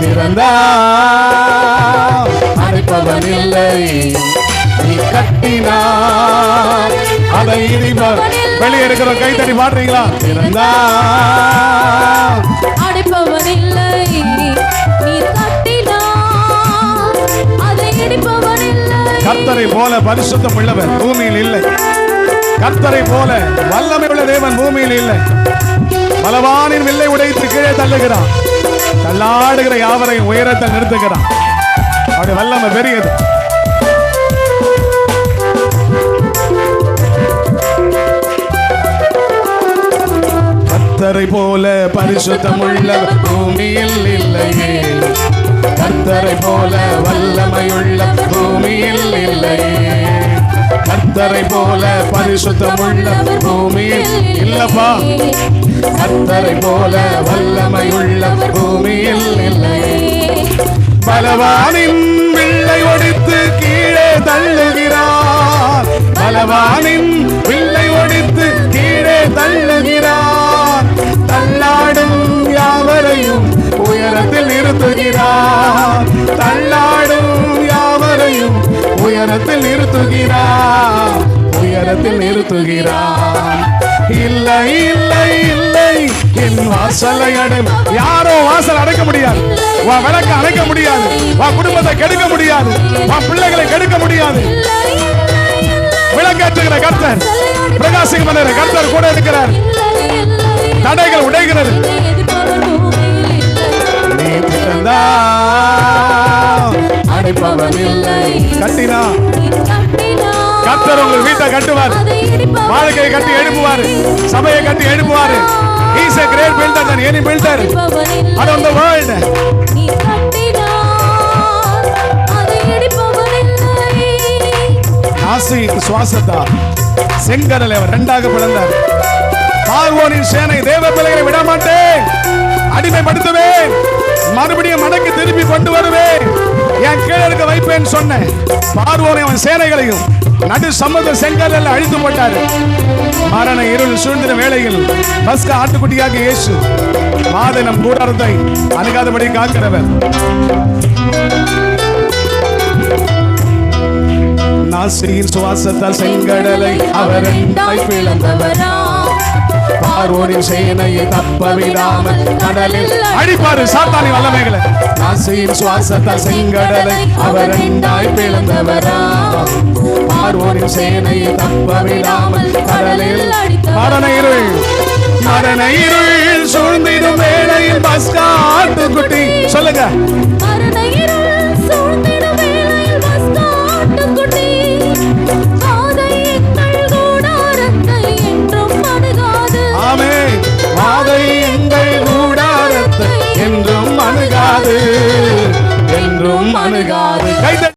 திறந்தா அடைப்பவன் இல்லை நீ கட்டினா அதை இடிப்ப வெளியே இருக்கிற கை தட்டி பாடுறீங்களா? திறந்தா அடைப்பவன் இல்லை கர்த்தரை போல பரிசுத்தம் உள்ளவர் பூமியில் இல்லை. கர்த்தரை போல வல்லமை உள்ள தேவன் பூமியில் இல்லை. பலவானின் வில்லை உடைத்து கீழே தள்ளுகிறான். தள்ளாடுகிற யாவரையும் உயரத்தை நிறுத்துகிறான். அவருடைய வல்லமை பெரியது. கர்த்தரை போல பரிசுத்தம் பூமியில் இல்லையே. கர்த்தரை போல வல்லமையுள்ள பூமியில் இல்லையே. கர்த்தரை போல பரிசுத்தம் உள்ளவர் பூமியில் இல்லப்பா. கர்த்தரை போல வல்லமை உள்ளவர் பூமியில் இல்லை பலவானின் வில்லை ஒடித்து கீழே தள்ளுகிறார். பலவானின் வில்லை ஒடித்து கீழே தள்ளுகிறார். தள்ளாடும் யாவரையும் உயரத்தில் நிறுத்துகிறார். தள்ளாடும் யாவரையும் உயரத்தில் நிறுத்துகிறார். உயரத்தில் நிறுத்துகிறார். இல்லை இல்லை இல்லை. என் வாசலை அடை யாரோ வாசல் அடைக்க முடியாது. உன் விளக்க அணைக்க முடியாது. உன் குடும்பத்தை கெடுக்க முடியாது. உன் பிள்ளைகளை கெடுக்க முடியாது. விளக்கேற்றுகிற கர்த்தர் பிரகாசிக்க பண்ணுற கர்த்தர் கூட இருக்கிறார். தடைகள் உடைகிறது. இல்லை. கர்த்தர் உங்கள் வீட்டை கட்டுவார். வாழ்க்கையை கட்டி எழுப்புவாரு. சபையை கட்டி எழுப்புவாரு. இடிப்பவன் இல்லை around the world. நீ தட்டினார் அதை இடிப்பவன் இல்லை. நாசி சுவாசத்தா செங்கடலை அவர் ரெண்டாக பிளந்தார். பார்வோனின் சேனை தேவ பிள்ளைகளை விட மாட்டேன் அடிமைப்படுத்துவேன். மறுபடியும் மடக்கி திருப்பி கொண்டு வருவேன். இருக்க வைப்பேன் சொன்னேன். பார்வோனை அவன் சேனைகளையும் நடு சமுதிர செங்கடலில் அழித்து போட்டாரு. மரண இருள் சூழ்ந்திர வேளையில் பஸ்க ஆட்டுக்குட்டியாக இயேசு மாதனம் கூடாரத்தை அணுகாதபடி காக்கிறவர். நாசியின் சுவாசத்தால் செங்கடலை அவர் பிளந்தவரா? பார்வோனின் சேனையை தப்ப விடாமல் கடலில் அடிப்பாரு சாத்தானி வல்லமைகளை. நாசியின் சுவாசத்தால் செங்கடலை அவர் ரெண்டாய் பிளந்தவரா பார்வோனின் சேனையை தப்ப விடாமல் கடலில் மரண இருள். மரண இருள். சூழ்ந்திடும் வேளையில் பஸ்காட்டு குட்டி